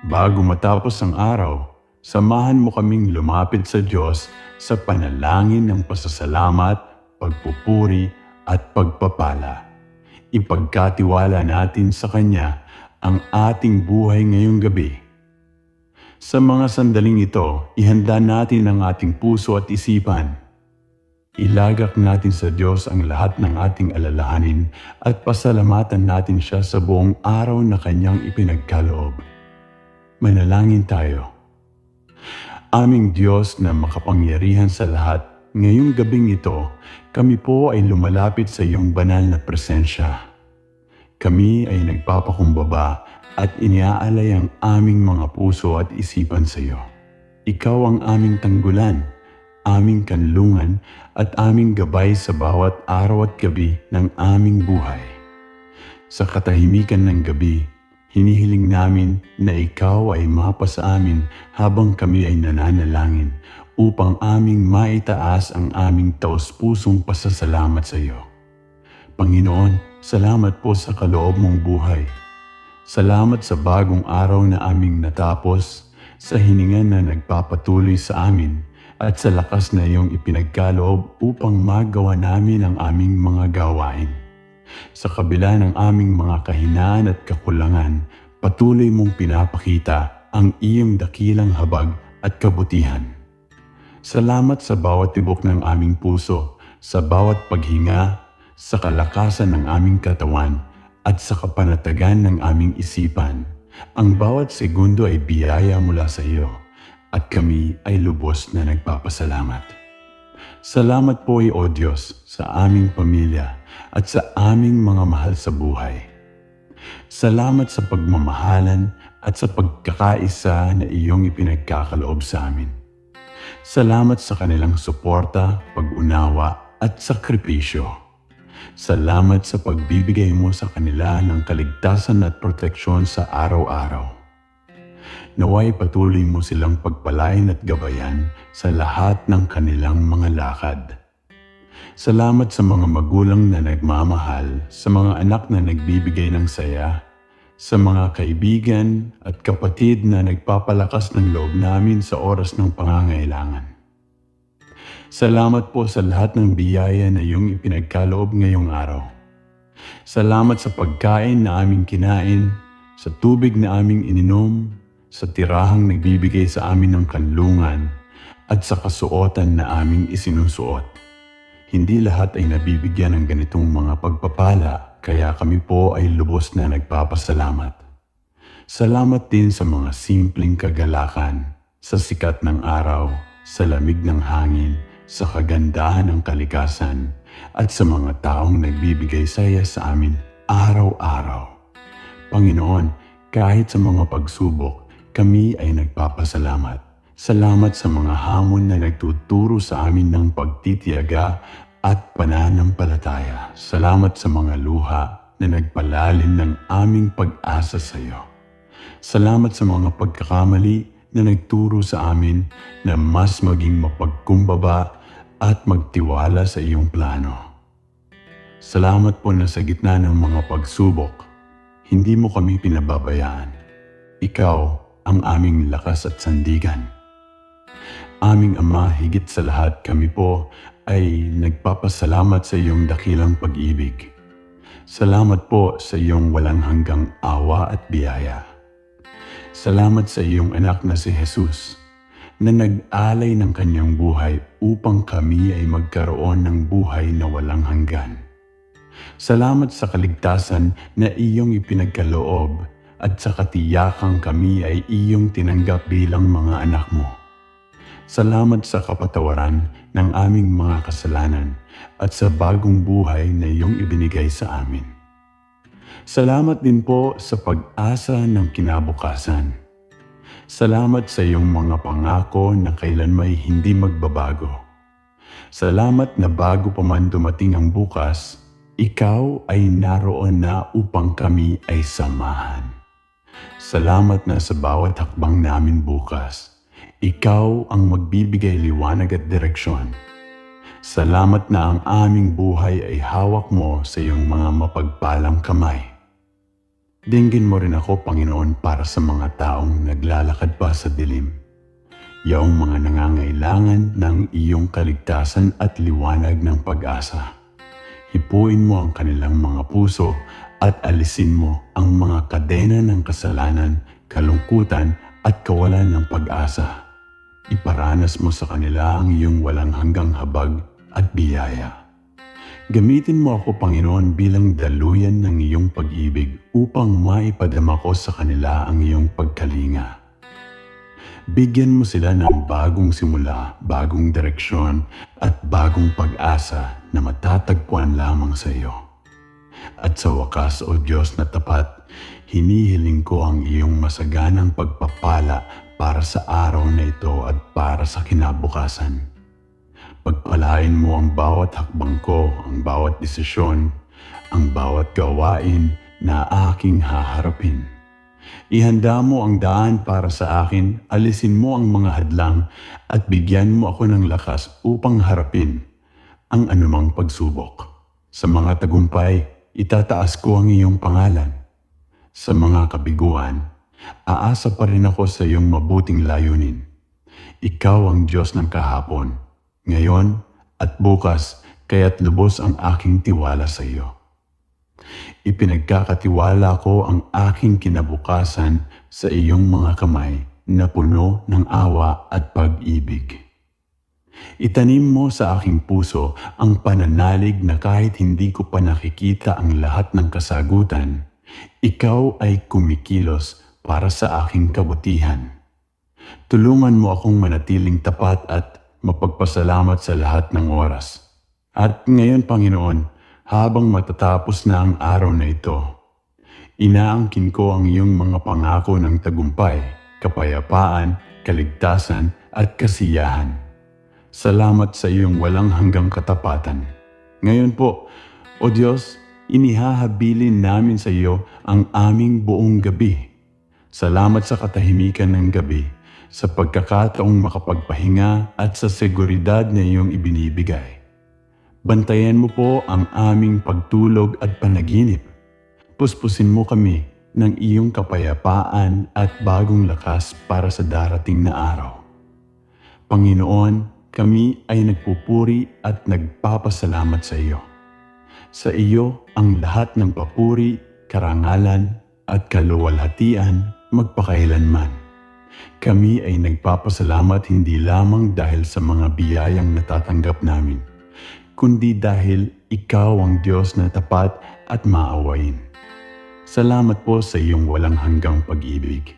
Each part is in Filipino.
Bago matapos ang araw, samahan mo kaming lumapit sa Diyos sa panalangin ng pasasalamat, pagpupuri at pagpapala. Ipagkatiwala natin sa Kanya ang ating buhay ngayong gabi. Sa mga sandaling ito, ihanda natin ang ating puso at isipan. Ilagak natin sa Diyos ang lahat ng ating alalahanin at pasalamatan natin siya sa buong araw na Kanyang ipinagkaloob. Manalangin tayo. Aming Diyos na makapangyarihan sa lahat, ngayong gabing ito, kami po ay lumalapit sa iyong banal na presensya. Kami ay nagpapakumbaba at iniaalay ang aming mga puso at isipan sa iyo. Ikaw ang aming tanggulan, aming kanlungan at aming gabay sa bawat araw at gabi ng aming buhay. Sa katahimikan ng gabi, hinihiling namin na ikaw ay mapa sa amin habang kami ay nananalangin upang aming maitaas ang aming taus-pusong pasasalamat sa iyo. Panginoon, salamat po sa kaloob mong buhay. Salamat sa bagong araw na aming natapos, sa hininga na nagpapatuloy sa amin, at sa lakas na iyong ipinagkaloob upang magawa namin ang aming mga gawain. Sa kabila ng aming mga kahinaan at kakulangan, patuloy mong pinapakita ang iyong dakilang habag at kabutihan. Salamat sa bawat tibok ng aming puso, sa bawat paghinga, sa kalakasan ng aming katawan, at sa kapanatagan ng aming isipan. Ang bawat segundo ay biyaya mula sa iyo at kami ay lubos na nagpapasalamat. Salamat po o Diyos sa aming pamilya at sa aming mga mahal sa buhay. Salamat sa pagmamahalan at sa pagkakaisa na iyong ipinagkakaloob sa amin. Salamat sa kanilang suporta, pag-unawa at sakripisyo. Salamat sa pagbibigay mo sa kanila ng kaligtasan at proteksyon sa araw-araw. Naway patuloy mo silang pagpalain at gabayan sa lahat ng kanilang mga lakad. Salamat sa mga magulang na nagmamahal, sa mga anak na nagbibigay ng saya, sa mga kaibigan at kapatid na nagpapalakas ng loob namin sa oras ng pangangailangan. Salamat po sa lahat ng biyaya na iyong ipinagkaloob ngayong araw. Salamat sa pagkain na aming kinain, sa tubig na aming ininom, sa tirahang nagbibigay sa amin ng kanlungan, at sa kasuotan na aming isinusuot. Hindi lahat ay nabibigyan ng ganitong mga pagpapala, kaya kami po ay lubos na nagpapasalamat. Salamat din sa mga simpleng kagalakan, sa sikat ng araw, sa lamig ng hangin, sa kagandahan ng kalikasan at sa mga taong nagbibigay saya sa amin araw-araw. Panginoon, kahit sa mga pagsubok, kami ay nagpapasalamat. Salamat sa mga hamon na nagtuturo sa amin ng pagtitiyaga at pananampalataya. Salamat sa mga luha na nagpalalim ng aming pag-asa sa iyo. Salamat sa mga pagkakamali na nagturo sa amin na mas maging mapagkumbaba at magtiwala sa iyong plano. Salamat po na sa gitna ng mga pagsubok, hindi mo kami pinababayaan. Ikaw ang aming lakas at sandigan. Aming Ama, higit sa lahat kami po ay nagpapasalamat sa iyong dakilang pag-ibig. Salamat po sa iyong walang hanggang awa at biyaya. Salamat sa iyong anak na si Jesus na nag-alay ng kanyang buhay upang kami ay magkaroon ng buhay na walang hanggan. Salamat sa kaligtasan na iyong ipinagkaloob at sa katiyakang kami ay iyong tinanggap bilang mga anak mo. Salamat sa kapatawaran ng aming mga kasalanan at sa bagong buhay na iyong ibinigay sa amin. Salamat din po sa pag-asa ng kinabukasan Salamat sa iyong mga pangako na kailan may hindi magbabago. Salamat na bago pa man dumating ang bukas, ikaw ay naroon na upang kami ay samahan. Salamat na sa bawat hakbang namin bukas, ikaw ang magbibigay liwanag at direksyon. Salamat na ang aming buhay ay hawak mo sa iyong mga mapagpalang kamay. Dinggin mo rin ako, Panginoon, para sa mga taong naglalakad pa sa dilim. Yaong mga nangangailangan ng iyong kaligtasan at liwanag ng pag-asa. Hipuin mo ang kanilang mga puso at alisin mo ang mga kadena ng kasalanan, kalungkutan at kawalan ng pag-asa. Iparanas mo sa kanila ang iyong walang hanggang habag at biyaya. Gamitin mo ako, Panginoon, bilang daluyan ng iyong pag-ibig upang maipadama ko sa kanila ang iyong pagkalinga. Bigyan mo sila ng bagong simula, bagong direksyon, at bagong pag-asa na matatagpuan lamang sa iyo. At sa wakas, O Diyos na tapat, hinihiling ko ang iyong masaganang pagpapala para sa araw na ito at para sa kinabukasan. Pagpalain mo ang bawat hakbang ko, ang bawat desisyon, ang bawat gawain na aking haharapin. Ihanda mo ang daan para sa akin, alisin mo ang mga hadlang at bigyan mo ako ng lakas upang harapin ang anumang pagsubok. Sa mga tagumpay, itataas ko ang iyong pangalan. Sa mga kabiguan, aasa pa rin ako sa iyong mabuting layunin. Ikaw ang Diyos ng kahapon ngayon at bukas, kaya't lubos ang aking tiwala sa iyo. Ipinagkakatiwala ko ang aking kinabukasan sa iyong mga kamay na puno ng awa at pag-ibig. Itanim mo sa aking puso ang pananalig na kahit hindi ko pa nakikita ang lahat ng kasagutan, ikaw ay kumikilos para sa aking kabutihan. Tulungan mo akong manatiling tapat at mapagpasalamat sa lahat ng oras. At ngayon, Panginoon, habang matatapos na ang araw na ito, inaangkin ko ang iyong mga pangako ng tagumpay, kapayapaan, kaligtasan at kasiyahan. Salamat sa iyong walang hanggang katapatan. Ngayon po, O Diyos, inihahabilin namin sa iyo ang aming buong gabi. Salamat sa katahimikan ng gabi sa pagkakataong makapagpahinga at sa seguridad na iyong ibinibigay. Bantayan mo po ang aming pagtulog at panaginip. Puspusin mo kami ng iyong kapayapaan at bagong lakas para sa darating na araw. Panginoon, kami ay nagpupuri at nagpapasalamat sa iyo. Sa iyo ang lahat ng papuri, karangalan at kaluwalhatian magpakailanman. Kami ay nagpapasalamat hindi lamang dahil sa mga biyayang natatanggap namin, kundi dahil ikaw ang Diyos na tapat at maawain. Salamat po sa iyong walang hanggang pag-ibig.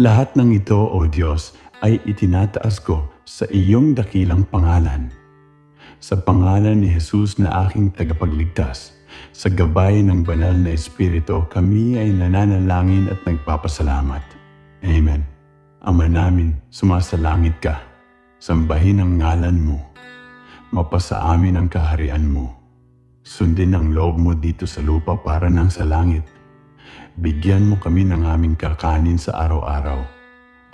Lahat ng ito, O Diyos, ay itinataas ko sa iyong dakilang pangalan. Sa pangalan ni Jesus na aking tagapagligtas, sa gabay ng banal na Espiritu, kami ay nananalangin at nagpapasalamat. Amen. Ama namin, sumasalangit ka. Sambahin ang ngalan mo. Mapasa amin ang kaharian mo. Sundin ang loob mo dito sa lupa para nang sa langit. Bigyan mo kami ng aming kakanin sa araw-araw